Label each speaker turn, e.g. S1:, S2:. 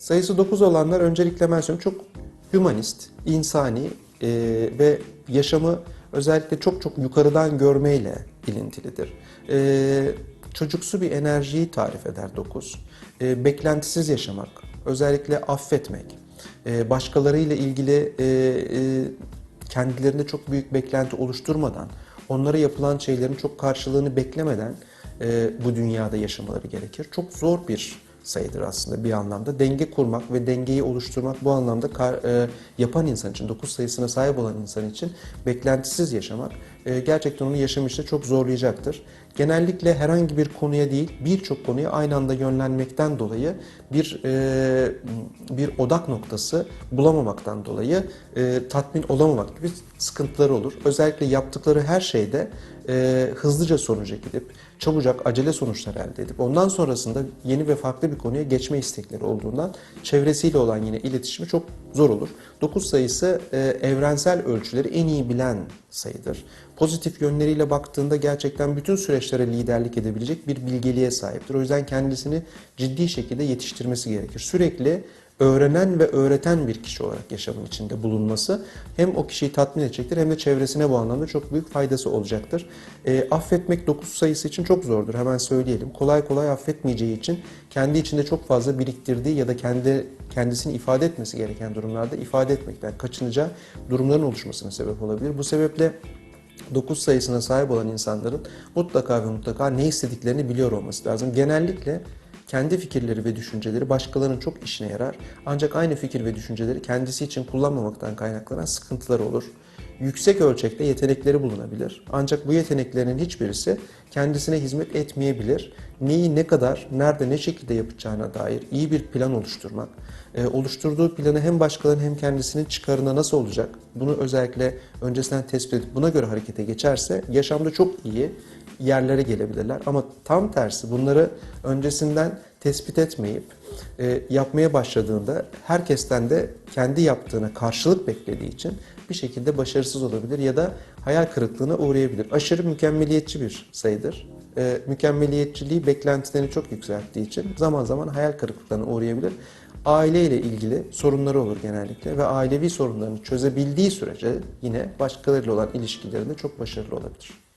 S1: Sayısı 9 olanlar öncelikle söyleyeyim çok hümanist, insani e, ve yaşamı özellikle çok çok yukarıdan görmeyle ilintilidir. E, çocuksu bir enerjiyi tarif eder 9. E, beklentisiz yaşamak, özellikle affetmek, e, başkalarıyla ilgili e, e, kendilerinde çok büyük beklenti oluşturmadan, onlara yapılan şeylerin çok karşılığını beklemeden e, bu dünyada yaşamaları gerekir. Çok zor bir sayıdır aslında bir anlamda. Denge kurmak ve dengeyi oluşturmak bu anlamda kar- e, yapan insan için, 9 sayısına sahip olan insan için beklentisiz yaşamak gerçekten onu yaşam işte çok zorlayacaktır. Genellikle herhangi bir konuya değil, birçok konuya aynı anda yönlenmekten dolayı bir e, bir odak noktası bulamamaktan dolayı e, tatmin olamamak gibi sıkıntıları olur. Özellikle yaptıkları her şeyde e, hızlıca sonuca gidip çabucak acele sonuçlar elde edip ondan sonrasında yeni ve farklı bir konuya geçme istekleri olduğundan çevresiyle olan yine iletişimi çok zor olur. 9 sayısı e, evrensel ölçüleri en iyi bilen sayıdır. Pozitif yönleriyle baktığında gerçekten bütün süreçlere liderlik edebilecek bir bilgeliğe sahiptir. O yüzden kendisini ciddi şekilde yetiştirmesi gerekir. Sürekli öğrenen ve öğreten bir kişi olarak yaşamın içinde bulunması hem o kişiyi tatmin edecektir hem de çevresine bu anlamda çok büyük faydası olacaktır. E, affetmek 9 sayısı için çok zordur hemen söyleyelim. Kolay kolay affetmeyeceği için kendi içinde çok fazla biriktirdiği ya da kendi kendisini ifade etmesi gereken durumlarda ifade etmekten kaçınacağı durumların oluşmasına sebep olabilir. Bu sebeple 9 sayısına sahip olan insanların mutlaka ve mutlaka ne istediklerini biliyor olması lazım. Genellikle kendi fikirleri ve düşünceleri başkalarının çok işine yarar. Ancak aynı fikir ve düşünceleri kendisi için kullanmamaktan kaynaklanan sıkıntıları olur. Yüksek ölçekte yetenekleri bulunabilir. Ancak bu yeteneklerin hiçbirisi kendisine hizmet etmeyebilir. Neyi ne kadar, nerede, ne şekilde yapacağına dair iyi bir plan oluşturmak, e, oluşturduğu planı hem başkalarının hem kendisinin çıkarına nasıl olacak, bunu özellikle öncesinden tespit edip buna göre harekete geçerse yaşamda çok iyi yerlere gelebilirler. Ama tam tersi bunları öncesinden tespit etmeyip e, yapmaya başladığında herkesten de kendi yaptığına karşılık beklediği için bir şekilde başarısız olabilir ya da hayal kırıklığına uğrayabilir. Aşırı mükemmeliyetçi bir sayıdır. E, mükemmeliyetçiliği beklentilerini çok yükselttiği için zaman zaman hayal kırıklıklarına uğrayabilir. Aileyle ilgili sorunları olur genellikle ve ailevi sorunlarını çözebildiği sürece yine başkalarıyla olan ilişkilerinde çok başarılı olabilir.